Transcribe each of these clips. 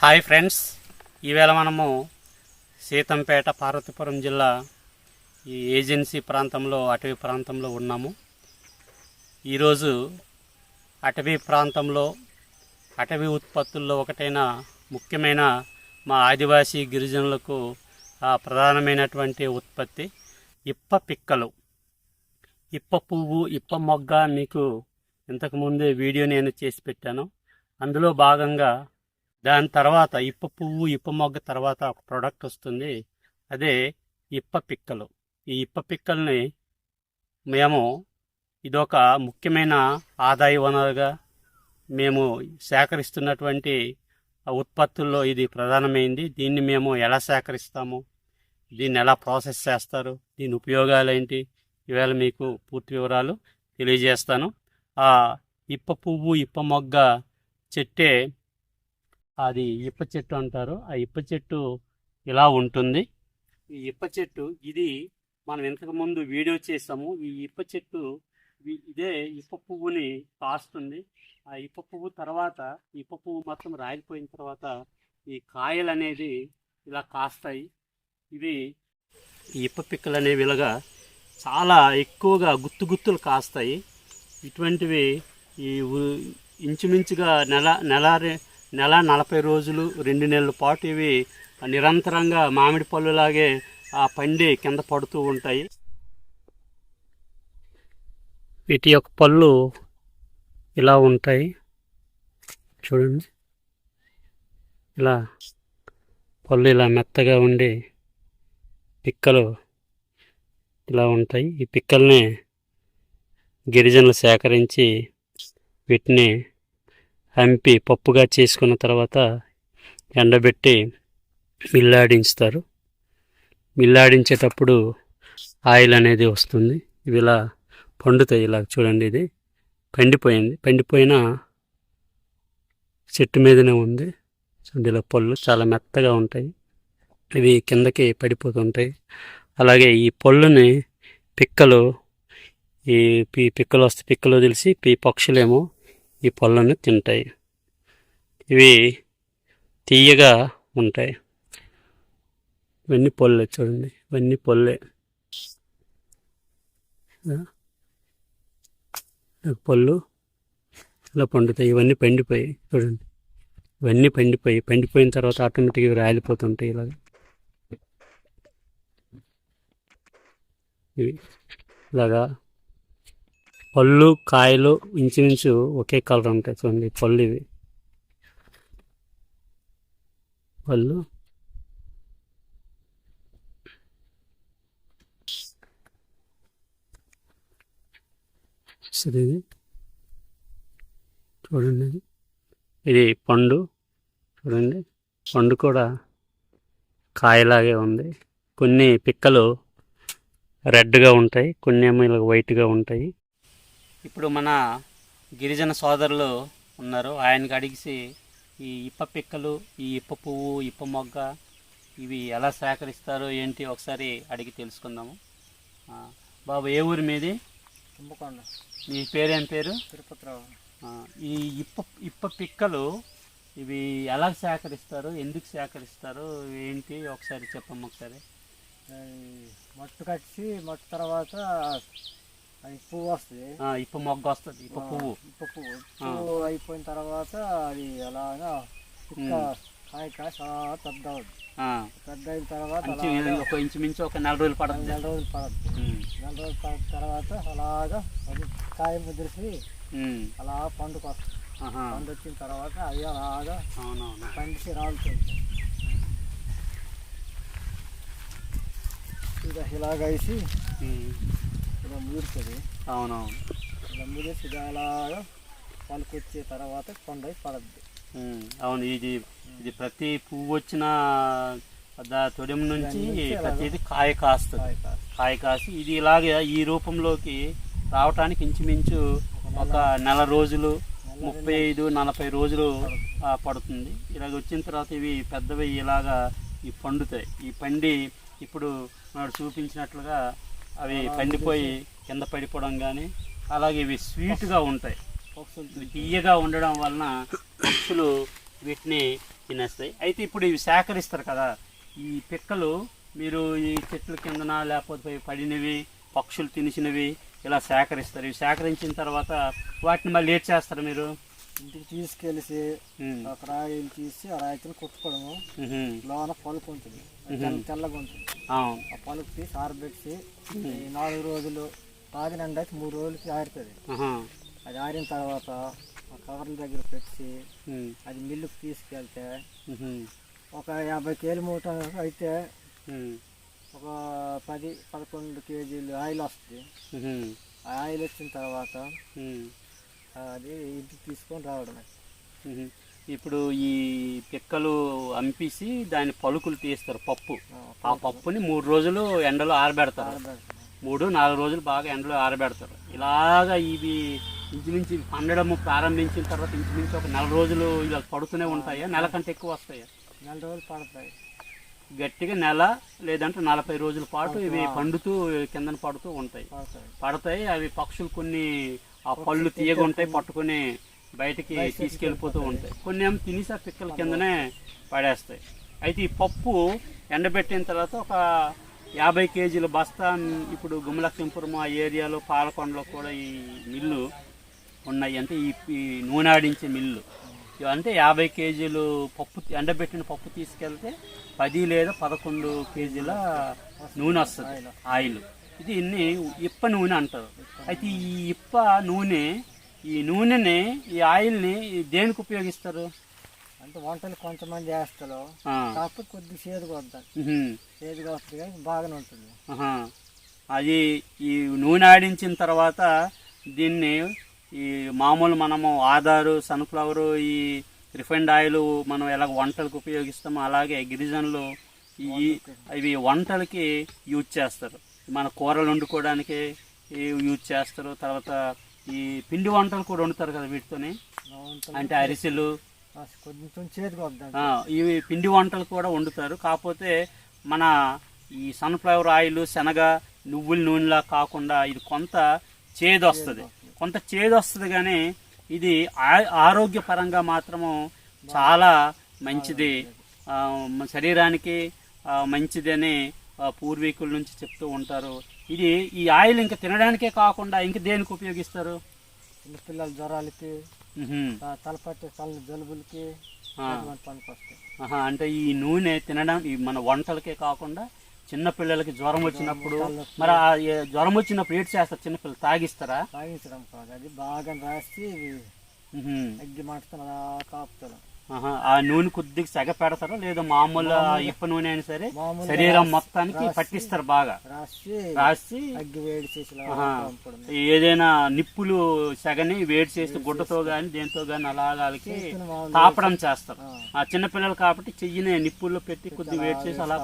Hi friends. ఈవేళ మనము సీతంపేట పార్వతీపురం జిల్లా ఈ ఏజెన్సీ ప్రాంతంలో అటవీ ప్రాంతంలో ఉన్నాము. ఈరోజు అటవీ ప్రాంతంలో అటవీ ఉత్పత్తుల్లో ఒకటైన ముఖ్యమైన మా ఆదివాసీ గిరిజనులకు ప్రధానమైనటువంటి ఉత్పత్తి ఇప్ప పిక్కలు. ఇప్ప పువ్వు ఇప్ప మొగ్గ మీకు ఇంతకుముందే వీడియో నేను చేసి పెట్టాను. అందులో భాగంగా దాని తర్వాత ఇప్ప పువ్వు ఇప్ప మొగ్గ తర్వాత ఒక ప్రోడక్ట్ వస్తుంది. అదే ఇప్ప పిక్కలు. ఈ ఇప్ప పిక్కల్ని మేము ఇదొక ముఖ్యమైన ఆదాయ వనరుగా మేము సేకరిస్తున్నటువంటి ఉత్పత్తుల్లో ఇది ప్రధానమైంది. దీన్ని మేము ఎలా సేకరిస్తాము? దీన్ని ఎలా ప్రాసెస్ చేస్తారు? దీని ఉపయోగాలు ఏంటి? ఇవాళ మీకు పూర్తి వివరాలు తెలియజేస్తాను. ఆ ఇప్ప పువ్వు ఇప్ప మొగ్గ చెట్టే అది ఇప్ప చెట్టు అంటారు. ఆ ఇప్ప చెట్టు ఇలా ఉంటుంది. ఈ ఇప్ప చెట్టు ఇది మనం ఇంతకు ముందు వీడియో చేసాము. ఈ ఇప్ప చెట్టు ఇదే ఇప్ప పువ్వుని కాస్తుంది. ఆ ఇప్ప పువ్వు తర్వాత ఇప్ప పువ్వు మొత్తం రాగిపోయిన తర్వాత ఈ కాయలు అనేది ఇలా కాస్తాయి. ఇవి ఈ ఇప్ప పిక్కలు అనేవి ఇలాగా చాలా ఎక్కువగా గుత్తు గుత్తులు కాస్తాయి. ఇటువంటివి ఈ ఇంచుమించుగా నెల నెల నెల నలభై రోజులు రెండు నెలల పాటు ఇవి నిరంతరంగా మామిడి పళ్ళులాగే ఆ పండి కింద పడుతూ ఉంటాయి. వీటి యొక్క పళ్ళు ఇలా ఉంటాయి. చూడండి. ఇలా పళ్ళు ఇలా మెత్తగా ఉండి పిక్కలు ఇలా ఉంటాయి. ఈ పిక్కల్ని గిరిజనులు సేకరించి వీటిని అంపి పప్పుగా చేసుకున్న తర్వాత ఎండబెట్టి మిల్లాడించుతారు. మిల్లాడించేటప్పుడు ఆయిల్ అనేది వస్తుంది. ఇవి ఇలా పండుతాయి. ఇలా చూడండి ఇది. పండిపోయింది. పండిపోయిన చెట్టు మీదనే ఉంది. చూడండి ఇలా పళ్ళు చాలా మెత్తగా ఉంటాయి. ఇవి కిందకి పడిపోతుంటాయి. అలాగే ఈ పళ్ళుని పిక్కలు ఈ పిక్కలు వస్తే పిక్కలు తెలిసి ఈ పక్షులేమో ఈ పళ్ళను తింటాయి. ఇవి తీయగా ఉంటాయి. ఇవన్నీ పళ్ళే చూడండి ఇవన్నీ పళ్ళే పళ్ళు ఇలా పండుతాయి? ఇవన్నీ పండిపోయి చూడండి. ఇవన్నీ పండిపోయి పండిపోయిన తర్వాత ఆటోమేటిక్గా రాలిపోతుంటాయి ఇలాగ. ఇవి ఇలాగా పళ్ళు కాయలు ఇంచుమించు ఒకే కలర్ ఉంటాయి చూడండి పళ్ళు ఇవి. పళ్ళు. సరే ఇది. చూడండి. ఇది. ఇది పండు. చూడండి. పండు కూడా కాయలాగే ఉంది. కొన్ని పిక్కలు రెడ్గా ఉంటాయి కొన్ని ఏమో ఇలా వైట్గా ఉంటాయి. ఇప్పుడు మన గిరిజన సోదరులు ఉన్నారు. ఆయనకి అడిగిసి ఈ ఇప్ప పిక్కలు ఈ ఇప్ప పువ్వు ఇప్ప మొగ్గ ఇవి ఎలా సేకరిస్తారో ఏంటి ఒకసారి అడిగి తెలుసుకుందాము. బాబు ఏ ఊరి మీది? కుంభకొండ మీ పేరేం పేరు? తిరుపతిరావు. ఈ ఇప్ప ఇప్ప పిక్కలు ఇవి ఎలా సేకరిస్తారు ఎందుకు సేకరిస్తారు ఏంటి ఒకసారి చెప్పమ్మా ఒకసారి. మట్టు కట్టి మట్టు తర్వాత పువ్వు వస్తుంది ఇప్ప మొగ్గ వస్తుంది ఇప్ప పువ్వు ఇప్ప పువ్వు పువ్వు అయిపోయిన తర్వాత అది అలాగా కాయ కాయ చాలా పెద్ద అవుద్ది ఆ, పెద్ద అయిన తర్వాత ఒక ఇంచుమించు ఒక నెల రోజులు పడుతుంది నెల రోజులు పడద్దు ఉమ్, నెల రోజులు పడిన తర్వాత అలాగా అది కాయ ముదిరిసి అలా పండుకు వస్తుంది పండు వచ్చిన తర్వాత అది అలాగా పండిసి రాలుతుంది ఇక ఇలాగ వేసి ముదురుతుంది అవునవును. ఇలా ముదిరిసి అలాగా పలుకొచ్చే తర్వాత పండు పడద్ది. అవును ఇది ఇది ప్రతి పువ్వు వచ్చిన దా- తొడిమ నుంచి ప్రతిది కాయ కాస్తుంది. కాయ కాసి ఇది ఇలాగే ఈ రూపంలోకి రావటానికి ఇంచుమించు ఒక నెల రోజులు ముప్పై ఐదు నలభై రోజులు పడుతుంది. ఇలాగ వచ్చిన తర్వాత ఇవి పెద్దవి ఇలాగా ఈ పండుతాయి. ఈ పండి ఇప్పుడు చూపించినట్లుగా అవి పండిపోయి కింద పడిపోవడం కానీ అలాగే ఇవి స్వీట్గా ఉంటాయి. పక్షులు తీయగా ఉండడం వలన పక్షులు వీటిని తినేస్తాయి. అయితే ఇప్పుడు ఇవి సేకరిస్తారు కదా ఈ పిక్కలు మీరు ఈ చెట్ల కిందన లేకపోతే పడినవి పక్షులు తినిసినవి ఇలా సేకరిస్తారు. ఇవి సేకరించిన తర్వాత వాటిని మళ్ళీ ఏడ్ చేస్తారు మీరు? ఇంటికి తీసుకెళ్ళి రాయిలు తీసి ఆ రాయితో కుట్టుకోవడము. లోన పలుకు ఉంటుంది. తెల్లగా ఉంటుంది. ఆ పలుకు తీసి ఆరబెట్టి నాలుగు రోజులు తాగినండి అయితే మూడు రోజులకి ఆరుతుంది అది ఆరిన తర్వాత ఆ కవర్ల దగ్గర పెట్టి అది మిల్లుకి తీసుకెళ్తే ఒక యాభై కేజీ మూట అయితే ఒక పది పదకొండు కేజీలు ఆయిల్ వస్తుంది. ఆ ఆయిల్ వచ్చిన తర్వాత అది ఇంటికి తీసుకొని రావడమే. ఇప్పుడు ఈ పిక్కలు అంపేసి దాని పలుకులు తీస్తారు పప్పు. ఆ, పప్పుని మూడు రోజులు ఎండలో ఆరబెడతారు. ఆరబెడతాం. మూడు నాలుగు రోజులు బాగా ఎండలో ఆరబెడతారు. ఇలాగా ఇవి ఇంచుమించు ఇవి పండడము ప్రారంభించిన తర్వాత ఇంచుమించు ఒక నెల రోజులు ఇలా పడుతూనే ఉంటాయా? నెల కంటే ఎక్కువ వస్తాయా? నెల రోజులు పడతాయి. గట్టిగా నెల లేదంటే నలభై రోజుల పాటు ఇవి పండుతూ కిందన పడుతూ ఉంటాయి. పడతాయి. అవి పక్షులు కొన్ని ఆ పళ్ళు తీయగుంటాయి పట్టుకొని బయటికి తీసుకెళ్ళిపోతూ ఉంటాయి. కొన్ని ఏమో తినేసి ఆ పిక్కల కిందనే పడేస్తాయి. అయితే ఈ పప్పు ఎండబెట్టిన తర్వాత ఒక యాభై కేజీల బస్తా ఇప్పుడు గుమ్మలక్ష్మీపురం ఆ ఏరియాలో పాలకొండలో కూడా ఈ మిల్లు ఉన్నాయి. అంటే ఈ నూనె ఆడించే మిల్లు. అంటే యాభై కేజీలు పప్పు ఎండబెట్టిన పప్పు తీసుకెళ్తే పది లేదా పదకొండు కేజీల నూనె వస్తుంది. ఆయిల్. ఇది ఇన్ని ఇప్ప నూనె అంటారు. అయితే ఈ ఇప్ప నూనె ఈ నూనెని ఈ ఆయిల్ని దేనికి ఉపయోగిస్తారు? అంటే వంటలు కొంతమంది వేస్తారు ఆ, కాకపోతే కొద్దిగా చేదుగా వద్దాం ఉహుం, చేదుగా వస్తుంది కానీ బాగానే ఉంటుంది. అది ఈ నూనె ఆడించిన తర్వాత దీన్ని ఈ మామూలు మనము ఆధారు సన్ఫ్లవర్ ఈ రిఫైండ్ ఆయిల్ మనం ఎలా వంటలకు ఉపయోగిస్తామో అలాగే గిరిజనులు ఈ ఇవి వంటలకి యూజ్ చేస్తారు. మన కూరలు వండుకోవడానికి యూజ్ చేస్తారు. తర్వాత ఈ పిండి వంటలు కూడా వండుతారు కదా వీటితోని. అంటే అరిసెలు. ఇవి పిండి వంటలు కూడా వండుతారు. కాకపోతే మన ఈ సన్ఫ్లవర్ ఆయిల్ శనగ నువ్వుల నూనెలా కాకుండా ఇది కొంత చేదు వస్తుంది కొంత చేదు వస్తుంది కానీ ఇది ఆ- ఆరోగ్యపరంగా మాత్రము చాలా మంచిది. శరీరానికి మంచిదని పూర్వీకుల నుంచి చెప్తూ ఉంటారు. ఇది ఈ ఆయిల్ ఇంకా తినడానికే కాకుండా ఇంక దేనికి ఉపయోగిస్తారు? చిన్నపిల్లల జ్వరాలకి తలపట్టే తల జలుబులకి అంటే ఈ నూనె తినడం ఈ మన వంటలకే కాకుండా చిన్న పిల్లలకి జ్వరం వచ్చినప్పుడు మరి ఆ జ్వరం వచ్చినప్పుడు ఏడ్ చేస్తారు? చిన్నపిల్లలు తాగిస్తారా? తాగించడం కాదు. అది బాగా రాసి. అగ్గి కాపుతాను ఆహా, ఆ నూనె కొద్దిగా సెగ పెడతారా? లేదా మామూలు ఇప్ప నూనె అయినా సరే శరీరం మొత్తానికి పట్టిస్తారు బాగా. రాసి ఏదైనా నిప్పులు సెగని వేడి చేసి గుడ్డతో గాని దేంతో గాని అలాగాలకి తాపడం చేస్తారు. ఆ. చిన్నపిల్లలు కాబట్టి చెయ్యిని నిప్పుల్లో పెట్టి కొద్దిగా వేడి చేసి అలా.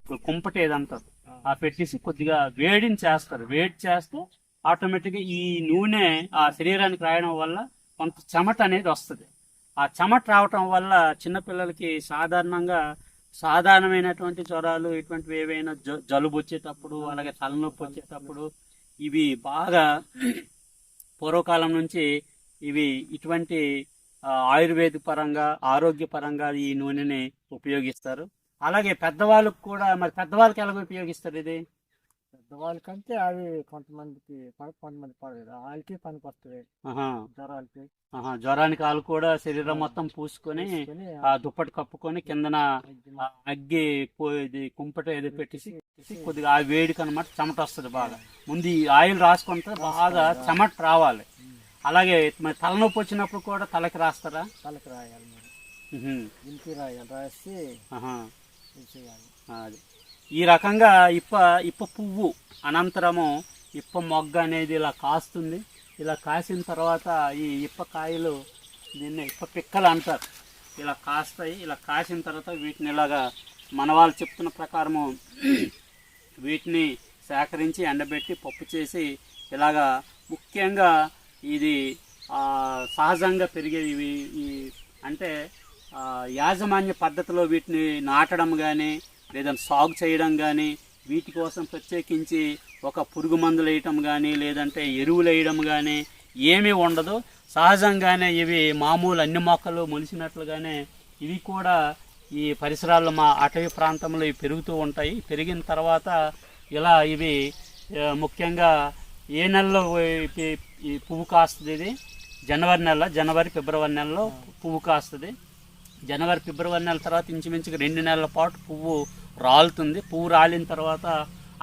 ఇప్పుడు కుంపటి ఏదంటారు? ఆ పెట్టేసి కొద్దిగా వేడిని చేస్తారు. వేడి చేస్తే ఆటోమేటిక్గా ఈ నూనె ఆ శరీరానికి రాయడం వల్ల కొంత చెమట అనేది వస్తుంది. ఆ చెమట రావటం వల్ల చిన్నపిల్లలకి సాధారణంగా సాధారణమైనటువంటి జ్వరాలు ఇటువంటివి ఏవైనా జ- జలుబు వచ్చేటప్పుడు అలాగే తలనొప్పి వచ్చేటప్పుడు ఇవి బాగా పూర్వకాలం నుంచి ఇవి ఇటువంటి ఆయుర్వేద పరంగా ఆరోగ్యపరంగా ఈ నూనెని ఉపయోగిస్తారు. అలాగే పెద్దవాళ్ళకు కూడా మరి పెద్దవాళ్ళకి ఎలాగో ఉపయోగిస్తారు ఇది? పెద్దవాళ్ళకంటే అవి కొంతమందికి కొంతమంది పడదు వాళ్ళకి పనికి వస్తుంది జ్వరాలకి. జ్వరానికి వాళ్ళు కూడా శరీరం మొత్తం పూసుకొని ఆ దుప్పటి కప్పుకొని కిందన అగ్గి ఆ అగ్గి పో- ఇది కుంపట ఏదో పెట్టేసి కొద్దిగా ఆ వేడికి అనమాట చెమట వస్తుంది బాగా. ముందు ఈ ఆయిల్ రాసుకుంటే బాగా చెమట రావాలి. అలాగే మరి తలనొప్పి వచ్చినప్పుడు కూడా తలకి రాస్తారా? తలకి రాయాలి ఇంటికి రాయాలి. రాసి అది. ఈ రకంగా ఇప్ప ఇప్ప పువ్వు అనంతరము ఇప్ప మొగ్గ అనేది ఇలా కాస్తుంది. ఇలా కాసిన తర్వాత ఈ ఇప్ప కాయలు దీన్ని ఇప్ప పిక్కలు అంటారు. ఇలా కాస్తాయి. ఇలా కాసిన తర్వాత వీటిని ఇలాగా మన వాళ్ళు చెప్తున్న ప్రకారము వీటిని సేకరించి ఎండబెట్టి పప్పు చేసి ఇలాగా ముఖ్యంగా ఇది సహజంగా పెరిగేవి ఇవి ఈ అంటే యాజమాన్య పద్ధతిలో వీటిని నాటడం కానీ లేదా సాగు చేయడం కానీ వీటి కోసం ప్రత్యేకించి ఒక పురుగు మందులు వేయటం కానీ లేదంటే ఎరువులు వేయడం కానీ ఏమీ ఉండదు. సహజంగానే ఇవి మామూలు అన్ని మొక్కలు మొలిచినట్లుగానే ఇవి కూడా ఈ పరిసరాల్లో మా అటవీ ప్రాంతంలో ఇవి పెరుగుతూ ఉంటాయి. పెరిగిన తర్వాత ఇలా ఇవి ముఖ్యంగా ఏ నెలలో ఈ- ఈ పువ్వు కాస్తుంది ఇది? జనవరి నెల జనవరి ఫిబ్రవరి నెలలో పువ్వు కాస్తుంది. జనవరి ఫిబ్రవరి నెల తర్వాత ఇంచుమించుగా రెండు నెలల పాటు పువ్వు రాలుతుంది. పువ్వు రాలిన తర్వాత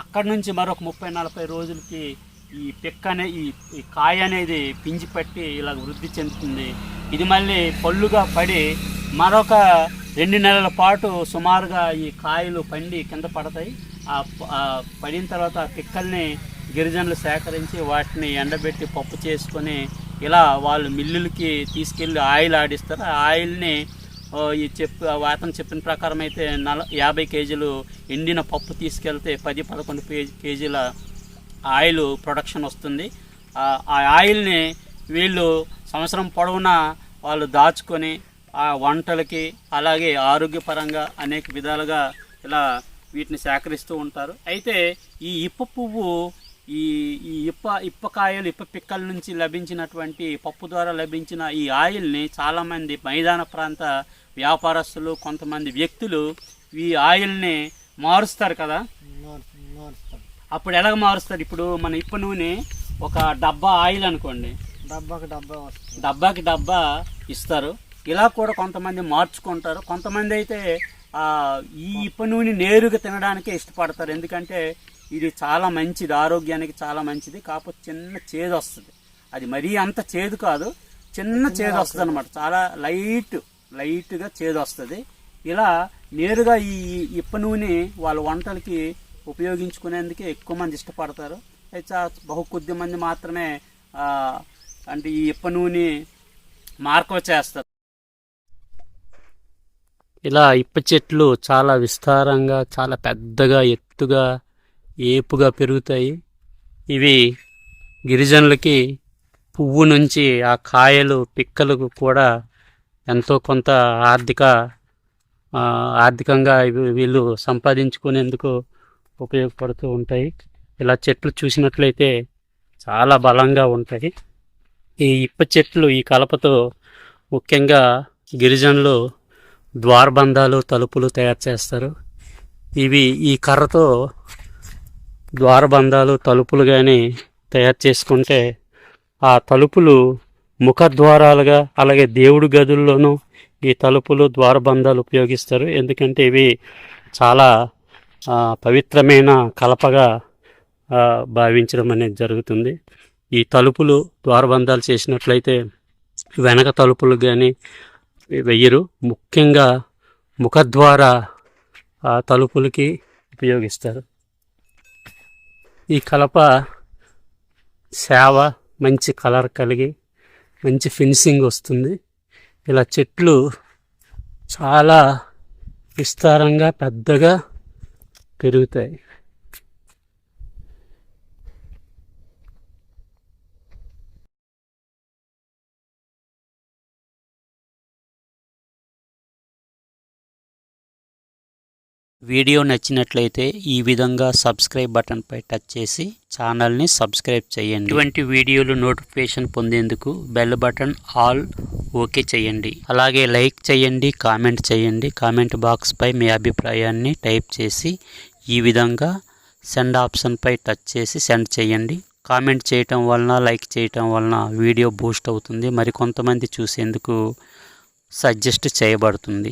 అక్కడి నుంచి మరొక ముప్పై నలభై రోజులకి ఈ పిక్క అనే ఈ కాయ అనేది పిండి పట్టి ఇలా వృద్ధి చెందుతుంది. ఇది మళ్ళీ పళ్ళుగా పడి మరొక రెండు నెలల పాటు సుమారుగా ఈ కాయలు పండి కింద పడతాయి. ఆ పడిన తర్వాత ఆ పిక్కల్ని గిరిజనులు సేకరించి వాటిని ఎండబెట్టి పప్పు చేసుకొని ఇలా వాళ్ళు మిల్లులకి తీసుకెళ్ళి ఆయిల్ ఆడిస్తారు. ఆ ఆయిల్ని ఈ చెప్పు అతను చెప్పిన ప్రకారం అయితే నల యాభై కేజీలు ఎండిన పప్పు తీసుకెళ్తే పది పదకొండు కేజీల ఆయిల్ ప్రొడక్షన్ వస్తుంది. ఆ ఆ ఆయిల్ని వీళ్ళు సంవత్సరం పొడవునా వాళ్ళు దాచుకొని ఆ వంటలకి అలాగే ఆరోగ్యపరంగా అనేక విధాలుగా ఇలా వీటిని సేకరిస్తూ ఉంటారు. అయితే ఈ ఇప్ప పువ్వు ఈ ఈ ఇప్ప ఇప్పకాయలు ఇప్ప పిక్కల నుంచి లభించినటువంటి పప్పు ద్వారా లభించిన ఈ ఆయిల్ని చాలామంది మైదాన ప్రాంత వ్యాపారస్తులు కొంతమంది వ్యక్తులు ఈ ఆయిల్ని మారుస్తారు కదా? అప్పుడు ఎలాగ మారుస్తారు? ఇప్పుడు మన ఇప్ప నూనె ఒక డబ్బా ఆయిల్ అనుకోండి. డబ్బాకి డబ్బా డబ్బాకి డబ్బా ఇస్తారు. ఇలా కూడా కొంతమంది మార్చుకుంటారు. కొంతమంది అయితే ఈ ఇప్ప నూనె నేరుగా తినడానికే ఇష్టపడతారు. ఎందుకంటే ఇది చాలా మంచిది. ఆరోగ్యానికి చాలా మంచిది. కాకపోతే చిన్న చేదు వస్తుంది. అది మరీ అంత చేదు కాదు. చిన్న చేదు వస్తుంది అనమాట చాలా లైట్ లైట్గా చేదు వస్తుంది ఇలా నేరుగా ఈ ఇప్ప నూనె వాళ్ళ వంటలకి ఉపయోగించుకునేందుకే ఎక్కువ మంది ఇష్టపడతారు. అయితే బహు కొద్ది మంది మాత్రమే అంటే ఈ ఇప్ప నూనె మార్కవ చేస్తారు. ఇలా ఇప్ప చెట్లు చాలా విస్తారంగా చాలా పెద్దగా ఎత్తుగా ఏపుగా పెరుగుతాయి. ఇవి గిరిజనులకి పువ్వు నుంచి ఆ కాయలు పిక్కలకు కూడా ఎంతో కొంత ఆర్థిక ఆర్థికంగా వీళ్ళు సంపాదించుకునేందుకు ఉపయోగపడుతూ ఉంటాయి. ఇలా చెట్లు చూసినట్లయితే చాలా బలంగా ఉంటాయి. ఈ ఇప్ప చెట్లు ఈ కలపతో ముఖ్యంగా గిరిజనులు ద్వారబంధాలు తలుపులు తయారు చేస్తారు. ఇవి ఈ కర్రతో ద్వారబంధాలు తలుపులు కానీ తయారు చేసుకుంటే ఆ తలుపులు ముఖద్వారాలుగా అలాగే దేవుడి గదుల్లోనూ ఈ తలుపులు ద్వారబంధాలు ఉపయోగిస్తారు. ఎందుకంటే ఇవి చాలా పవిత్రమైన కలపగా భావించడం అనేది జరుగుతుంది. ఈ తలుపులు ద్వారబంధాలు చేసినట్లయితే వెనక తలుపులు కానీ వెయ్యరు. ముఖ్యంగా ముఖద్వార తలుపులకి ఉపయోగిస్తారు. ఈ కలప సేవ మంచి కలర్ కలిగి మంచి ఫినిషింగ్ వస్తుంది. ఇలా చెట్లు చాలా విస్తారంగా పెద్దగా పెరుగుతాయి. వీడియో నచ్చినట్లయితే ఈ విధంగా సబ్స్క్రైబ్ బటన్పై టచ్ చేసి ఛానల్ని సబ్స్క్రైబ్ చేయండి. ఇటువంటి వీడియోలు నోటిఫికేషన్ పొందేందుకు బెల్ బటన్ ఆల్ ఓకే చేయండి. అలాగే లైక్ చేయండి కామెంట్ చేయండి. కామెంట్ బాక్స్పై మీ అభిప్రాయాన్ని టైప్ చేసి ఈ విధంగా సెండ్ ఆప్షన్పై టచ్ చేసి సెండ్ చేయండి. కామెంట్ చేయటం వలన లైక్ చేయటం వలన వీడియో బూస్ట్ అవుతుంది. మరి కొంతమంది చూసేందుకు సజెస్ట్ చేయబడుతుంది.